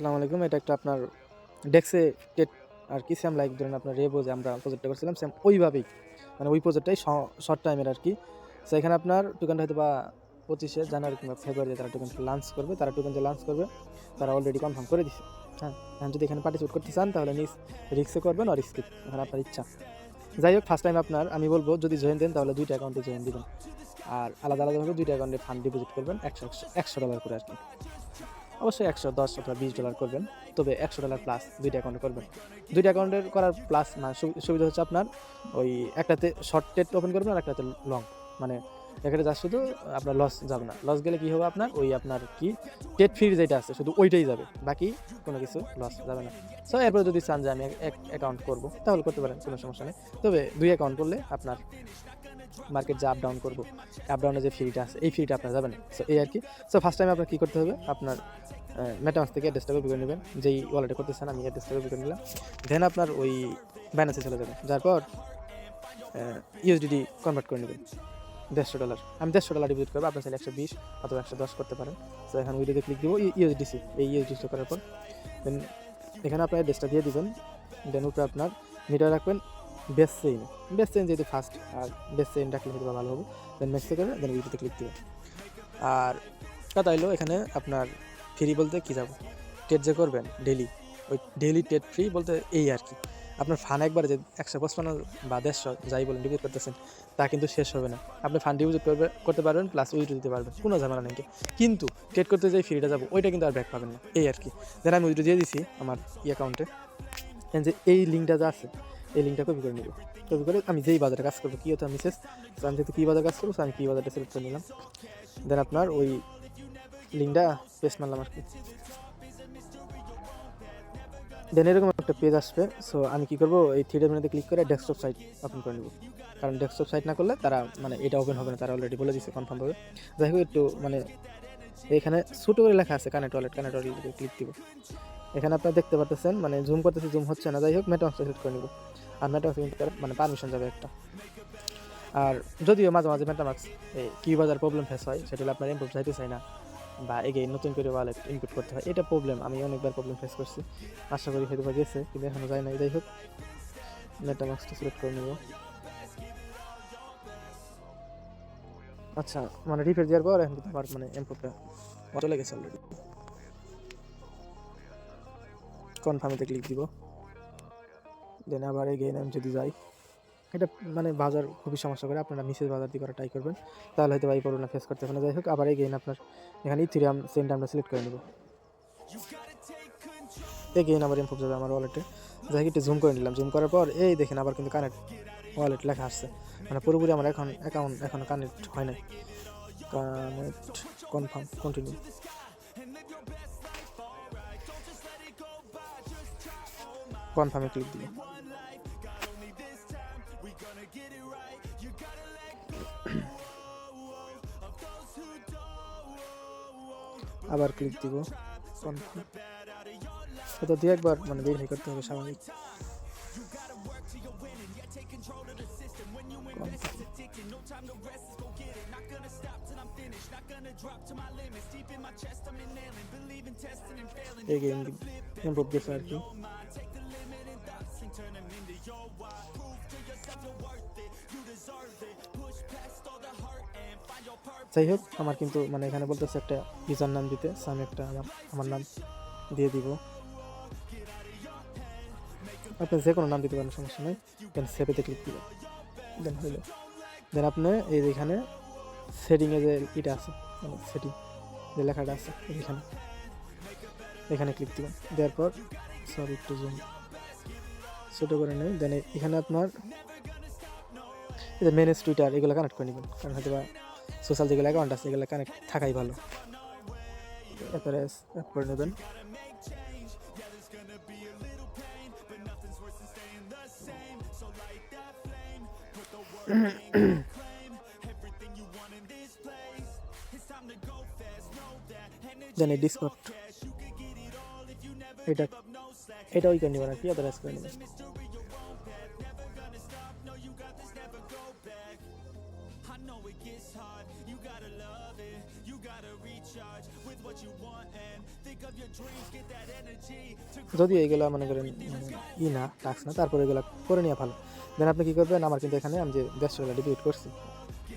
আসসালামু আলাইকুম, এটা একটা আপনার ডেক্সে টেট আর কি সেম লাইক ধরেন আপনার রেবো যে আমরা প্রজেক্টটা করছিলাম সেম ওইভাবেই মানে ওই প্রজেক্টটাই শর্ট টাইমের আর কি। সো এখানে আপনার টোকেনটা হয়তো বা পঁচিশে জানুয়ারি কিংবা ফেব্রুয়ারিতে তারা টোকেন লঞ্চ করবে, তারা টোকেন যে লঞ্চ করবে, তারা অলরেডি কনফার্ম করে দিছে। হ্যাঁ এখন যদি এখানে পার্টিসিপেট করতে চান, তাহলে নিজ রিক্সে করবেন আর স্কিপ এখন আপনার ইচ্ছা। যাই হোক ফার্স্ট টাইম আপনার, আমি বলব, যদি জয়েন দেন, তাহলে দুইটা অ্যাকাউন্টে জয়েন দিবেন। আর আলাদা আলাদাভাবে দুইটা অ্যাকাউন্টে ফান্ড ডিপোজিট করবেন, একশো একশো একশো ডলার করে আর কি। অবশ্যই একশো দশ অথবা বিশ ডলার করবেন। তবে একশো ডলার প্লাস দুইটা অ্যাকাউন্টে করবেন। দুইটা অ্যাকাউন্টের করার প্লাস মানে সুবিধা হচ্ছে আপনার ওই একটাতে শর্ট টেট ওপেন করবেন আর একটাতে লং মানে এখানে যা শুধু আপনার লস যাবে না। লস গেলে কী হবে আপনার? ওই আপনার কি? টেট ফ্রি যেটা আছে, শুধু ওইটাই যাবে। বাকি কোনো কিছু লস যাবে না। সো এরপরে যদি চান যে আমি এক অ্যাকাউন্ট করব, তাহলে করতে পারেন, কোনো সমস্যা নেই। তবে দুই অ্যাকাউন্ট করলে আপনার মার্কেট যে আপ ডাউন করব আপ ডাউনে যে ফ্রিটা আছে, এই ফ্রিটা আপনার যাবে না। সো এই আর কি। সো ফার্স্ট টাইম আপনার কী করতে হবে? আপনার মেটামাস থেকে অ্যাড্রেসটা কপি করে নেবেন। যেই ওয়ালেটে করতেছেন, আমি অ্যাড্রেসটা কপি করে নিলাম। দেন আপনার ওই ব্যালেন্সে চলে যাবেন যার পর ইউএসডিডি কনভার্ট করে নেবেন। দেড়শো ডলার আমি দেড়শো ডলার ডিপোজিট করব, আপনার চাইলে একশো বিশ অথবা একশো দশ করতে পারেন। তো এখানে উইডিওতে ক্লিক দিব ইউএসডিসি এই ইউএসডিসি করার পর। দেন এখানে আপনার অ্যাড্রেসটা দিয়ে দিবেন। দেন উপরে আপনার মিটার রাখবেন বেস্ট চেইন বেস্ট চেইন যেহেতু ফার্স্ট আর বেস্ট চেইন রাখলে হয়তো ভালো হবে। দেন মেসে করে দেন উইডিওতে ক্লিক দিবেন। আর কথা হলো এখানে আপনার ফ্রি বলতে কী যাব? টেট যে করবেন ডেলি ওই ডেলি টেট ফ্রি বলতে এই আর কি। আপনার ফান একবার যে একশো পঁচপান্ন বা দেড়শো যাই বলেন ডিপোজিট করতেছেন, তা কিন্তু শেষ হবে না। আপনি ফান্ড ডিপোজিট করবে, করতে পারবেন প্লাস উইথ দিতে পারবেন, কোনো ঝামেলা নেই কিন্তু। ট্রেড করতে যে ফ্রিটা যাব, ওইটা কিন্তু আর ব্যাক পাবেন না, এই আর কি। দেন আমি উইথ দিয়ে দিছি আমার ই অ্যাকাউন্টে যে এই লিঙ্কটা যা আছে, এই লিঙ্কটা কপি করে নিব। কপি করে আমি যেই বাজারে কাজ করব, কী হতো শেষ। তো আমি যেহেতু কী বাজারে কাজ করব আমি কী বাজারটা সিলেক্ট করে নিলাম। দেন আপনার ওই লিঙ্কটা পেস্ট মারলাম আর কি। দেন এরকম একটা পেজ আসবে সো আমি কি করব, এই থ্রি মেনুতে ক্লিক করে ডেস্কটপ সাইট ওপেন করে নেব। কারণ ডেস্কটপ সাইট না করলে তারা মানে এটা ওপেন হবে না, তারা অলরেডি বলে দিচ্ছে কনফার্মভাবে যাই হোক একটু মানে এখানে ছোটো করে লেখা আছে কানেক্ট ওয়ালেট কানেক্ট ওয়ালেটে ক্লিক দিব। এখানে আপনারা দেখতে পারতেছেন মানে জুম করতেছি জুম হচ্ছে না। যাই হোক মেটামাক্স সিলেক্ট করে নিব। আর মেটামাক্স মানে পারমিশন যাবে একটা। আর যদিও মাঝে মাঝে মেটামাক্স এই কি বাজার প্রবলেম ফেস হয়, সেটা হলে আপনার ইম্প্রুভ চাইতে চাই না। বা এগে নতুন করে ওয়ালেট ইনপুট করতে হয়, এটা প্রবলেম আমি অনেকবার প্রবলেম ফেস করছি। আশা করি হয়তো গেছে, কিন্তু এখনও যায় না যাই হোক মেটামাক্সটা সিলেক্ট করে নেব। আচ্ছা মানে রিফ্রেশ দেওয়ার পর এখন আমার মানে ইম্প্রুভটা চলে গেছে অলরেডি কনফার্মেতে ক্লিক দিব। দেন আবার এগেইন আমি যদি যাই। এটা মানে বাজার খুবই সমস্যা করে, আপনারা মিসেস বাজার দিয়ে করা ট্রাই করবেন। তাহলে হয়তো এই প্রবলেম ফেস করতে হবে না। যাই হোক, আবার এগেইন আপনার এখানে ইথিরিয়াম সেন্ট আমরা সিলেক্ট করে নেব। এগেইন আবার ইম্প্রুভ যাবে আমার ওয়ালেটে যাই একটু জুম করে নিলাম। জুম করার পর, এই দেখেন আবার কিন্তু কানেক্ট ওয়ালেট লেখা আসছে। মানে পুরোপুরি আমার এখন অ্যাকাউন্ট এখনও কানেক্ট হয় নাই। কানেক্ট কনফার্ম কন্টিনিউ কনফার্মে ক্লিক দিই আবার ক্লিক দিব কনফার্ম এটা দিয়ে একবার মানে ভেরিফাই করতে হবে, স্বাভাবিক। এগেইন ইমপ্রুভ গেছে আর কি। যাই হোক, আমার কিন্তু মানে এখানে বলতেছে একটা ইউজার নাম দিতে, so আমি একটা আমার আমার নাম দিয়ে দিব। আপনি যে কোনো নাম দিতে পারেন, সমস্যা নেই। দেন সেভেতে ক্লিক দিবেন। দেন হইল। দেন আপনি এই যে এখানে সেটিংয়ে যে এটা আছে মানে সেটিং যে লেখাটা আছে এখানে এখানে ক্লিক দিবেন। দেওয়ার পর সরি একটু জুম ছোটো করে নেই। দেন এখানে আপনার মেনেজ টুইটার এগুলো কানেক্ট করে নেবেন। কারণ হয়তো বা সোশ্যাল যেগুলো অ্যাকাউন্ট আছে, এগুলো কানেক্ট থাকাই ভালো। এরপরে অ্যাপ করে নেবেন। এই ডিসকট এটা এটা ওই করে নেবেন আর কি আদারওয়াইজ করে নেবেন। যদি এইগুলো মনে করেন ই না টাক্স না, তারপরে এগুলো করে নেওয়া ভালো। দেন আপনি কী করবেন? আমার কিন্তু এখানে আমি যে দেড়শো টাকা করছি,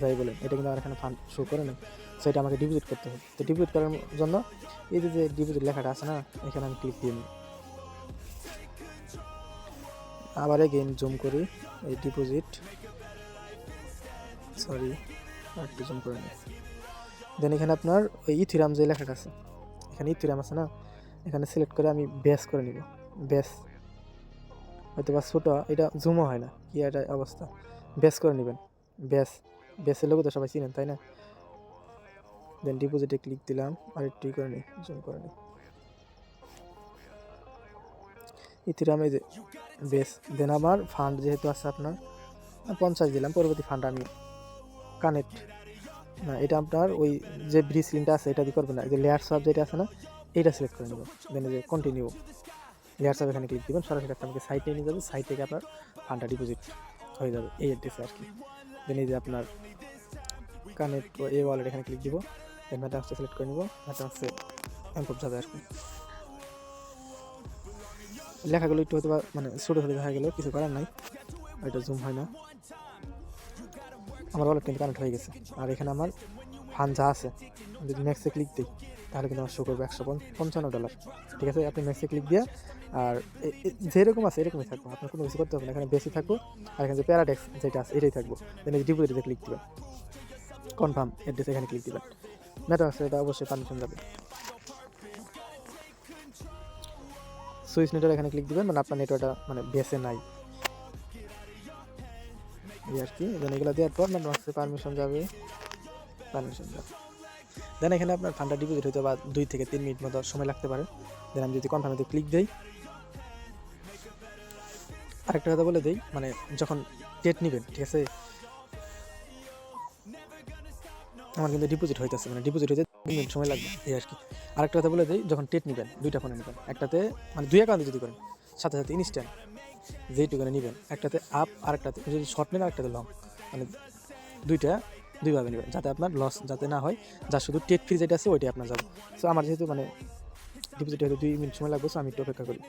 যাই বলেন, এটা কিন্তু আমার এখানে ফান্ড শো করে নেই সো এটা আমাকে ডিপোজিট করতে হবে। তো ডিপোজিট করার জন্য এই যে ডিপোজিট লেখাটা আছে না, এখানে আমি ক্লিক দিয়ে নিই আবার এগেইন জুম করি, এই ডিপোজিট সরি একটু জুম করে নিই। দেন এখানে আপনার ওই ইথিরাম যে লেখাটা আছে, এখানে ইথিরাম আছে না এখানে সিলেক্ট করে আমি বেস করে নিব। বেস হয়তো বা ছোটো, এটা জুমও হয় না, কি এটা অবস্থা। বেস করে নেবেন। বেস বেসের লোক তো সবাই চিনেন, তাই না? দেন ডিপোজিটে ক্লিক দিলাম, আর একটু করে নিই জুম করে নিই। ইথিরাম যে বেস দেন আমার ফান্ড যেহেতু আছে আপনার পঞ্চাশ দিলাম, পরবর্তী ফান্ড আমি কানেক্ট না, এটা আপনার ওই যে ব্রিজ লিনটা আছে, এটা দিয়ে করবেন না যে লেয়ার সব যেটা আছে না এটা সিলেক্ট করে নেবেন দেন যে কন্টিনিউ সব এখানে ক্লিক দিবেন, সরাসরি আমাকে সাইটে নিয়ে যাবে সাইট থেকে আপনার ফান্ডটা ডিপোজিট হয়ে যাবে, এই অ্যাড্রেসে আর কি। দেন এই যে আপনার কানেক্ট এ ওয়ালেট এখানে ক্লিক দিব দেন ম্যাটার্সটা সিলেক্ট করে নিব ম্যাটার্সে এমপ্রুভ যাবে আর কি। লেখাগুলো একটু হয়তো মানে ছোটো ছোটো দেখা গেলেও কিছু করার নাই, এটা জুম হয় না। আমার ওয়ালেট কিন্তু কানেক্ট হয়ে গেছে, আর এখানে আমার ফান্ড যা আছে, যদি ম্যাক্সে ক্লিক দিই তাহলে কিন্তু আমার শো করবে একশো পঞ্চান্ন ডলার ঠিক আছে? আপনি ম্যাক্সে ক্লিক দিয়ে আর যেরকম আছে এরকমই থাকব। আপনার কোনো কিছু করতে হবে না, এখানে বেশি থাকব আর এখানে যে প্যারাডেক্স যেটা আছে, এটাই থাকব। দেন ডিপোজিটে ক্লিক দিবেন। কনফার্ম অ্যাড্রেস এখানে ক্লিক দিবেন। মেটা আছে, এটা অবশ্যই পারমিশন যাবে। সুইচ নেটওয়ার্ক এখানে ক্লিক দিবেন মানে আপনার নেটওয়ার্কটা মানে বেসে নাই। এই আর কি এগুলো দেওয়ার পর মেট্রোমাক্সে পারমিশন যাবে। পারমিশন যাবে। দেন এখানে আপনার ফান্ডটা ডিপোজিট হতে বা দুই থেকে তিন মিনিট মতো সময় লাগতে পারে। দেন আমি যদি কনফার্মেতে ক্লিক দিই, আরেকটা কথা বলে দিই মানে যখন ডেট নেবেন, ঠিক আছে? আমার কিন্তু ডিপোজিট হইতেছে মানে ডিপোজিট হইতে তিন মিনিট সময় লাগবে, এই আর কি। আরেকটা কথা বলে দিই, যখন টেট নেবেন, দুইটা ফোনে নেবেন, একটাতে মানে দুই অ্যাকাউন্টে যদি করেন, সাথে সাথে ইনস্ট্যান্ট যেইটুকুনে নেবেন, একটাতে আপ আরেকটাতে যদি শর্ট নেন আরেকটাতে লং মানে দুইটা দুইভাবে নেবেন, যাতে আপনার লস যাতে না হয়, যা শুধু টেট ফ্রি যেটা আছে ওইটাই আপনার যাবে। সো আমার যেহেতু মানে ডিপোজিট হয়তো দুই মিনিট সময় লাগবে সো আমি একটু অপেক্ষা করি।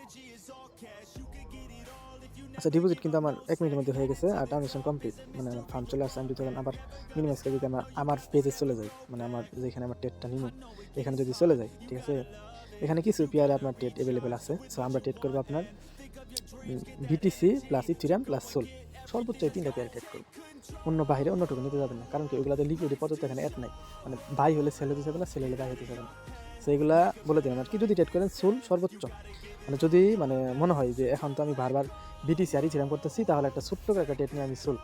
আচ্ছা ডিপোজিট কিন্তু আমার এক মিনিটের মধ্যে হয়ে গেছে, আর ট্রানজেকশন কমপ্লিট মানে আমার ফান্ড চলে আসছে, আমি যদি আবার মিনিমাইজ করে যদি আমার আমার পেজে চলে যাই মানে আমার যেখানে আমার টেটটা নিব, এখানে যদি চলে যায়, ঠিক আছে? এখানে কিছু পেয়ারে আপনার টেট অ্যাভেলেবেল আছে সো আমরা টেট করব আপনার BTC plus ethereum plus sol সর্বোচ্চ তিনটা পেয়ার টেট করব। অন্য বাইরে অন্যটুকু নিতে যাবেন না, কারণ কি ওইগুলোতে লিকুইডি পর্যন্ত এখানে অ্যাড নাই। মানে বাই হলে সেল হতে যাবে না সেল হলে বাই হতে যাবে না। সো এগুলা বলে দেবেন আর কি যদি টেট করেন সোল সর্বোচ্চ। মানে যদি মানে মনে হয় যে এখন তো আমি বারবার বিটিসি আর ইথিরাম করতেছি, তাহলে একটা ছোট্ট একটা টেট নিয়ে আমি সোল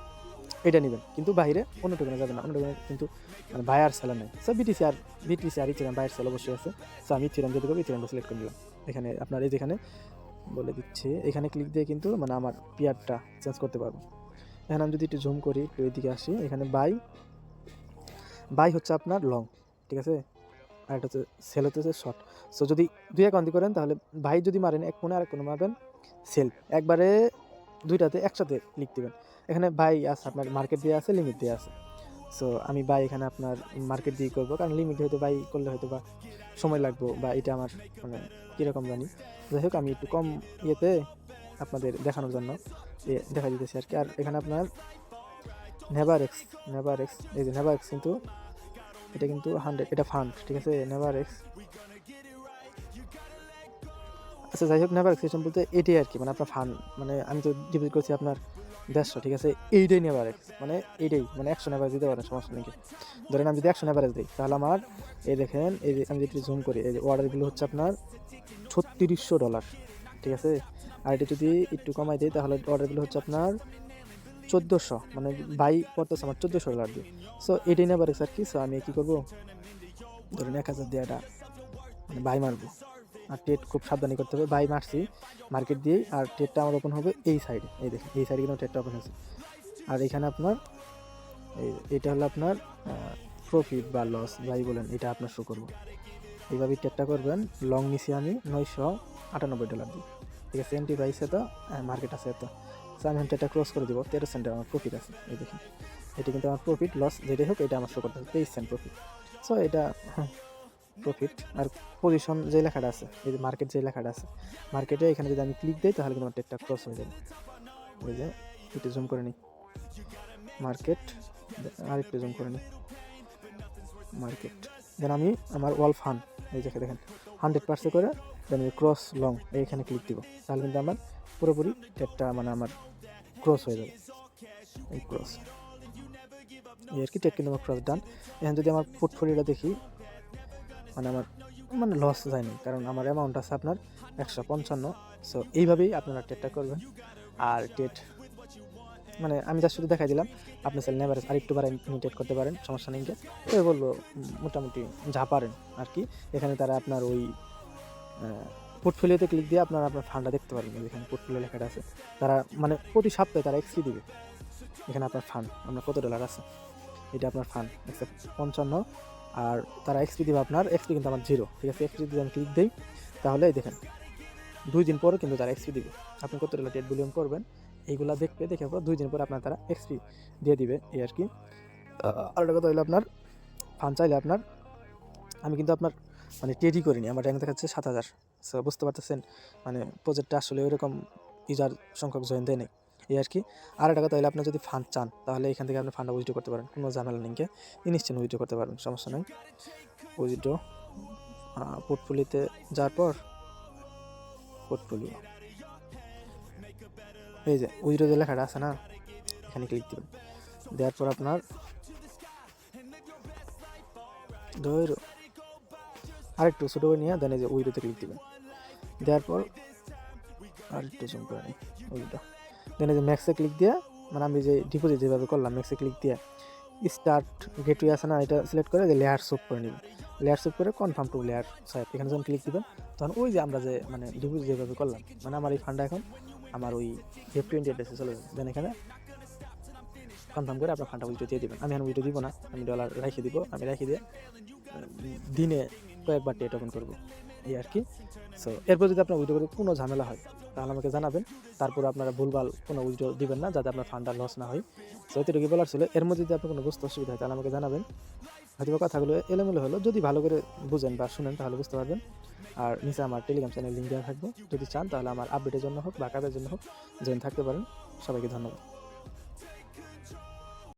এটা নেবেন। কিন্তু বাইরে অন্য অন্যটুকু যাবে না। অন্য অন্যটুকু কিন্তু মানে বায়ার সেলার নেই। সো বিটিসি আর বিটিসি আর ইথিরাম বায়ার সেল অবশ্যই আছে। সো আমি ইথিরাম যদি করব ইথিরামটা সিলেক্ট করে নিলাম। এখানে আপনার এই যেখানে বলে দিচ্ছে। এখানে ক্লিক দিয়ে কিন্তু মানে আমার পিয়ারটা চেঞ্জ করতে পারব। এখানে আমি যদি একটু জুম করি, একটু এদিকে আসি, এখানে বাই বাই হচ্ছে আপনার লং ঠিক আছে? আর একটা হচ্ছে সেল হচ্ছে শর্ট সো যদি দুই অ্যাকাউন্ট করেন, তাহলে বাই যদি মারেন, এক কোণে আর এক কোণে মারবেন সেল একবারে দুইটাতে একসাথে লিখ দেবেন। এখানে বাই আছে, আপনার মার্কেট দিয়ে আছে লিমিট দিয়ে আছে। সো আমি বাই এখানে আপনার মার্কেট দিয়ে করব। কারণ লিমিট হয়তো বাই করলে হয়তো বা সময় লাগবো বা এটা আমার মানে কীরকম জানি। যাই হোক, আমি একটু কম ইয়েতে আপনাদের দেখানোর জন্য দেখা দিতেছি আর কি আর এখানে আপনার নেভার এক্স নেভার এক্স এই যে নেভার এক্স কিন্তু এটা কিন্তু হান্ড্রেড এটা ফান্ড ঠিক আছে? নেভার এক্স আচ্ছা যাই হোক নেভার সিস্টেম বলতে এটাই আর কি মানে আপনার ফান্ড মানে আমি তো ডিপোজিট করছি আপনার দেড়শো, ঠিক আছে? এইটাই নেভার এক্স মানে এইটাই মানে একশো নেভারেজ দিতে পারেন, সমস্যা নেই। ধরেন আমি যদি একশো নেভারেজ দিই, তাহলে আমার, এই দেখেন, এই যে আমি যদি জুম করি, এই যে অর্ডারগুলো হচ্ছে আপনার ছত্রিশশো ডলার ঠিক আছে? আর এটা যদি একটু কমাই দিই, তাহলে অর্ডারগুলো হচ্ছে আপনার চোদ্দোশো মানে বাই পড়তেছে আমার চোদ্দোশো ডলার দিয়ে। সো এটাই নেবার আর কি সো আমি কী করব? ধরুন এক হাজার দিয়ে এটা মানে বাই মারবো। আর টেট খুব সাবধানে করতে হবে। বাই মারছি মার্কেট দিয়েই আর টেটটা আমার ওপেন হবে এই সাইডে এই দেখেন এই সাইডে কিন্তু টেটটা ওপেন হয়েছে। আর এখানে আপনার এটা হলো আপনার প্রফিট বা লস যাই বলেন এটা আপনার শো করব। এইভাবে টেটটা করবেন লং নিছি আমি নয়শো আটানব্বই ডলার দিই ঠিক আছে এন্টি প্রাইস এত মার্কেট আছে এত। সো আমি এটা ক্রস করে দেবো তেরো সেন্টের আমার প্রফিট আছে এই দেখুন। এটা কিন্তু আমার প্রফিট লস যেটাই হোক এটা আমার শো করতে হবে তেইশ সেন্ট প্রফিট সো এটা হ্যাঁ, প্রফিট আর পজিশন যে লেখাটা আছে, এই যে মার্কেট যে লেখাটা আছে মার্কেটে এখানে যদি আমি ক্লিক দিই, তাহলে কিন্তু আমার টেকটা ক্রস হয়ে যাবে। এই যে, একটু জুম করে নিই। মার্কেট আর একটু জুম করে নিই। মার্কেট দেন আমি আমার ওয়াল ফান এই যে দেখেন হান্ড্রেড পার্সেন্ট করে দেন আমি ক্রস লং এইখানে ক্লিক দিব। তাহলে কিন্তু আমার পুরোপুরি টেটটা মানে আমার ক্রস হয়ে যাবে। এই ক্রস এই আর কি টেট কিন্তু আমার ক্রস ডান এখন যদি আমার পোর্টফোলিওটা দেখি মানে আমার মানে লস যায়নি, কারণ আমার অ্যামাউন্ট আছে আপনার একশো পঞ্চান্ন সো এইভাবেই আপনারা টেটটা করবেন। আর টেট মানে আমি যা শুধু দেখাই দিলাম, আপনি চাইলে নেবার আরেকটু বাড়াই টেট করতে পারেন, সমস্যা নেই তো বলব মোটামুটি যা পারেন আর কি। এখানে তারা আপনার ওই পোর্টফোলিওতে ক্লিক দিয়ে আপনারা আপনার ফান্ডটা দেখতে পারবেন, যেখানে পোর্টফোলিও লেখাটা আছে। তারা মানে প্রতি সপ্তাহে তারা এক্সপি দিবে। এখানে আপনার ফান্ড আপনার কত ডলার আছে? এটা আপনার ফান্ড একশো পঞ্চান্ন আর তারা এক্সপি দিবে আপনার এক্সপি কিন্তু আমার জিরো ঠিক আছে? এক্সপি যদি আমি ক্লিক দিই, তাহলে দেখেন, দুই দিন পরে কিন্তু তারা এক্সপি দিবে। আপনি কত টেট বিলিয়ন করবেন, এইগুলা দেখবে, দেখে পর দুই দিন পরে আপনার তারা এক্সপি দিয়ে দিবে, এই আর কি। আর একটা কথা হলো আপনার, ফান চাইলে আপনার, আমি কিন্তু আপনার মানে টেডি করিনি, আমার র্যাঙ্ক দেখাচ্ছে সাত হাজার। বুঝতে পারতেছেন মানে প্রজেক্টটা আসলে ওইরকম ইউজার সংখ্যক জয়েন দেয় নেই। এই আর কি। আর একটা কথা হলে, আপনি যদি ফান্ড চান, তাহলে এখান থেকে আপনি ফান্ডটা উইথড্র করতে পারেন। কোনো ঝামেলা নেই ইনস্ট্যান্ট উইথড্র করতে পারবেন, সমস্যা নেই। উইথড্র পোর্টফোলিওতে যাওয়ার পর পোর্টফোলিও এই যে উইথড্র যে লেখাটা আছে না, এখানে ক্লিক দেবেন। দেওয়ার পর আপনার ধরো আরেকটু ছোটো করে নিয়ে দেন এই যে উইডোতে ক্লিক দিবেন। দেওয়ার পর আরেকটু জুম করে নিই উইডো দেন এই যে ম্যাক্সে ক্লিক দিয়ে মানে আমি যে ডিপোজিট যেভাবে করলাম ম্যাক্সে ক্লিক দিয়ে স্টার্ট গেটওয়ে আছে না, এটা সিলেক্ট করে যে লেয়ার সুপ করে নেবেন লেয়ার সুপ করে কনফার্ম টু লেয়ার সাইড এখানে যখন ক্লিক দিবেন, তখন ওই যে আমরা যে মানে ডিপোজিট যেভাবে করলাম মানে আমার এই ফান্ডটা এখন, আমার ওই এফ টোয়েন্টি অ্যাড্রেসে চলে যাবে। দেন এখানে কনফার্ম করে আপনার ফান্ডটা উইডো দিয়ে দেবেন। আমি এখন উইডো দিব না, আমি ডলার রেখে দিব, আমি রেখে দিয়ে দিনে কয়েকবার ডেট ওপেন করব। এই আর কি। সো এরপর যদি আপনার উইডো করে কোনো ঝামেলা হয়, তাহলে আমাকে জানাবেন। তারপর আপনারা ভুলভাল কোনো উইডো দিবেন না, যাতে আপনার ফান্ডটা লস না হয়। সো এতটুকু বলার ছিল। এর মধ্যে যদি আপনার কোনো বুঝতে অসুবিধা হয়, তাহলে আমাকে জানাবেন। হয়তো কথাগুলো এলোমেলো হলো। যদি ভালো করে বুঝেন বা শুনেন, তাহলে বুঝতে পারবেন। আর নিচে আমার টেলিগ্রাম চ্যানেল লিঙ্ক দেওয়া থাকবে। যদি চান, তাহলে আমার আপডেটের জন্য হোক বা কাজের জন্য হোক জয়েন থাকতে পারেন। সবাইকে ধন্যবাদ।